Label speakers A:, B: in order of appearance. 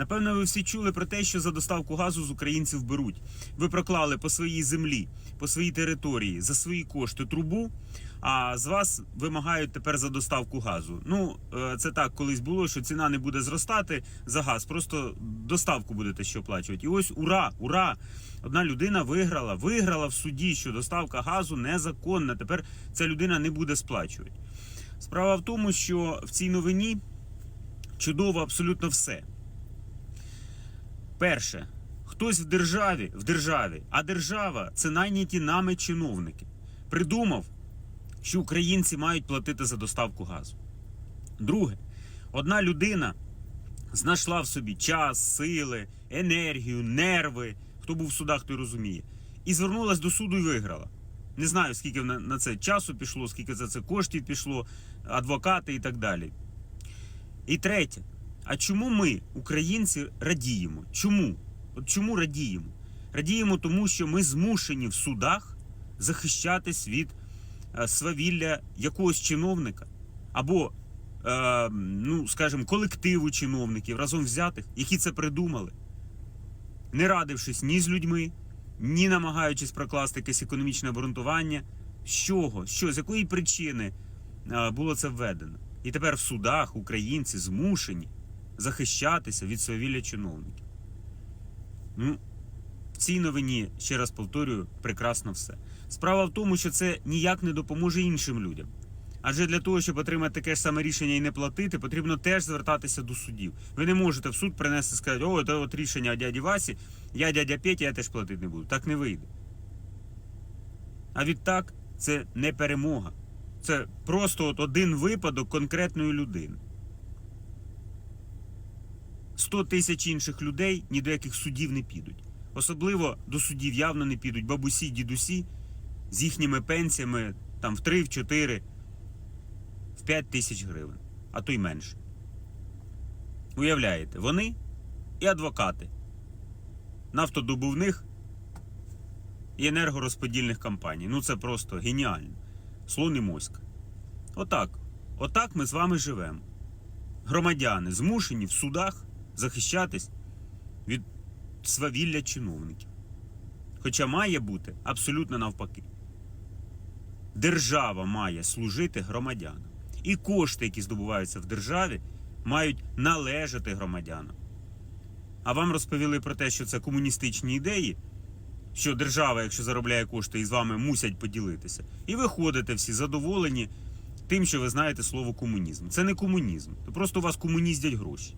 A: Напевно, ви всі чули про те, що за доставку газу з українців беруть. Ви проклали по своїй землі, по своїй території за свої кошти трубу. А з вас вимагають тепер за доставку газу. Ну е, це так колись було, що ціна не буде зростати за газ, просто доставку будете ще оплачувати. І ось ура, ура! Одна людина виграла, виграла в суді, що доставка газу незаконна. Тепер ця людина не буде сплачувати. Справа в тому, що в цій новині чудово абсолютно все. Перше, хтось в державі, в державі, а держава це найняті нами чиновники, придумав, що українці мають платити за доставку газу. Друге, одна людина знайшла в собі час, сили, енергію, нерви. Хто був в судах, той розуміє. І звернулась до суду і виграла. Не знаю, скільки на це часу пішло, скільки за це коштів пішло, адвокати і так далі. І третє. А чому ми, українці, радіємо? Чому? От чому радіємо? Радіємо тому, що ми змушені в судах захищатись від е, свавілля якогось чиновника або, е, ну, скажімо, колективу чиновників разом взятих, які це придумали, не радившись ні з людьми, ні намагаючись прокласти якесь економічне обґрунтування. З чого? Що, з якої причини е, було це введено? І тепер в судах українці змушені захищатися від свавілля чиновників. Ну, в цій новині, ще раз повторюю, прекрасно все. Справа в тому, що це ніяк не допоможе іншим людям. Адже для того, щоб отримати таке ж саме рішення і не платити, потрібно теж звертатися до судів. Ви не можете в суд принести і сказати, о, це от рішення дяді Васі, я дядя Петя, я теж платити не буду. Так не вийде. А відтак це не перемога. Це просто от один випадок конкретної людини. 100 тисяч інших людей ні до яких судів не підуть. Особливо до судів явно не підуть бабусі, дідусі з їхніми пенсіями там в 3, в 4, в 5 тисяч гривень, а то й менше. Уявляєте, вони і адвокати нафтодобувних і енергорозподільних компаній. Ну це просто геніально. Слон і моська. Отак. Отак ми з вами живемо. Громадяни змушені в судах захищатись від свавілля чиновників. Хоча має бути абсолютно навпаки. Держава має служити громадянам. І кошти, які здобуваються в державі, мають належати громадянам. А вам розповіли про те, що це комуністичні ідеї, що держава, якщо заробляє кошти, і з вами мусять поділитися. І ви ходите всі задоволені тим, що ви знаєте слово комунізм. Це не комунізм. То просто у вас комуніздять гроші.